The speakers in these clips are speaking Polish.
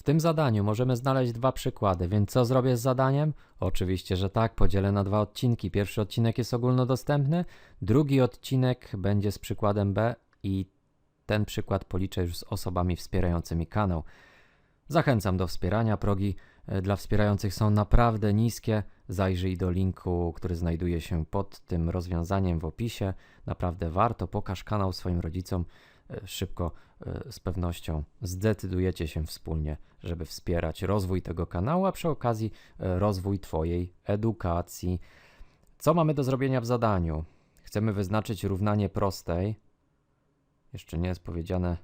W tym zadaniu możemy znaleźć dwa przykłady, więc co zrobię z zadaniem? Oczywiście, że tak, podzielę na dwa odcinki. Pierwszy odcinek jest ogólnodostępny, drugi odcinek będzie z przykładem B i ten przykład policzę już z osobami wspierającymi kanał. Zachęcam do wspierania. Progi e, dla wspierających są naprawdę niskie. Zajrzyj do linku, który znajduje się pod tym rozwiązaniem w opisie. Naprawdę warto. Pokaż kanał swoim rodzicom. E, Szybko, e, z pewnością zdecydujecie się wspólnie, żeby wspierać rozwój tego kanału, a przy okazji e, rozwój Twojej edukacji. Co mamy do zrobienia w zadaniu? Chcemy wyznaczyć równanie prostej. Jeszcze nie jest powiedziane,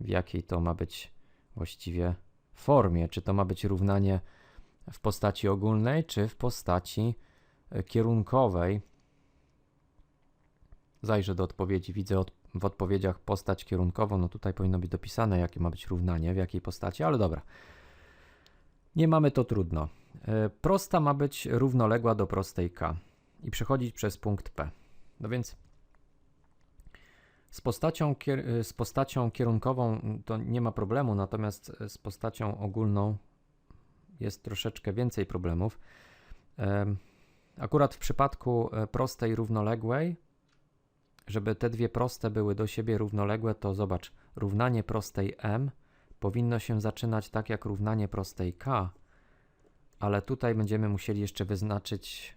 w jakiej to ma być właściwie formie. Czy to ma być równanie w postaci ogólnej, czy w postaci kierunkowej. Zajrzę do odpowiedzi. Widzę od, w odpowiedziach postać kierunkową. No tutaj powinno być dopisane, jakie ma być równanie, w jakiej postaci, ale dobra. Nie mamy to trudno. E, Prosta ma być równoległa do prostej k i przechodzić przez punkt P. No więc z postacią, y, z postacią kierunkową to nie ma problemu, natomiast y, z postacią ogólną jest troszeczkę więcej problemów. Em, Akurat w przypadku e, prostej równoległej, żeby te dwie proste były do siebie równoległe, to zobacz, równanie prostej m powinno się zaczynać tak jak równanie prostej k, ale tutaj będziemy musieli jeszcze wyznaczyć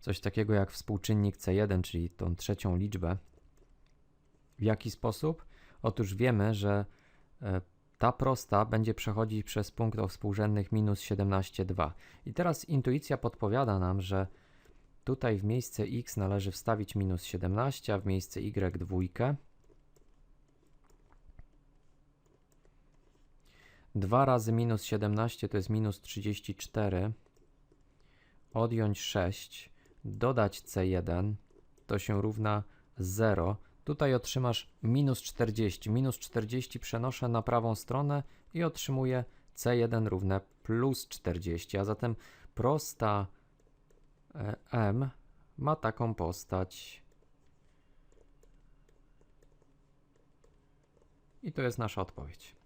coś takiego jak współczynnik c1, czyli tą trzecią liczbę. W jaki sposób? Otóż wiemy, że e, ta prosta będzie przechodzić przez punkt o współrzędnych minus 17,2. I teraz intuicja podpowiada nam, że tutaj w miejsce x należy wstawić minus 17, a w miejsce y dwójkę. 2 razy minus 17 to jest minus 34. Odjąć 6, dodać c1 to się równa 0. Tutaj otrzymasz minus 40. Minus 40 przenoszę na prawą stronę i otrzymuję C1 równe plus 40. A zatem prosta M ma taką postać. I to jest nasza odpowiedź.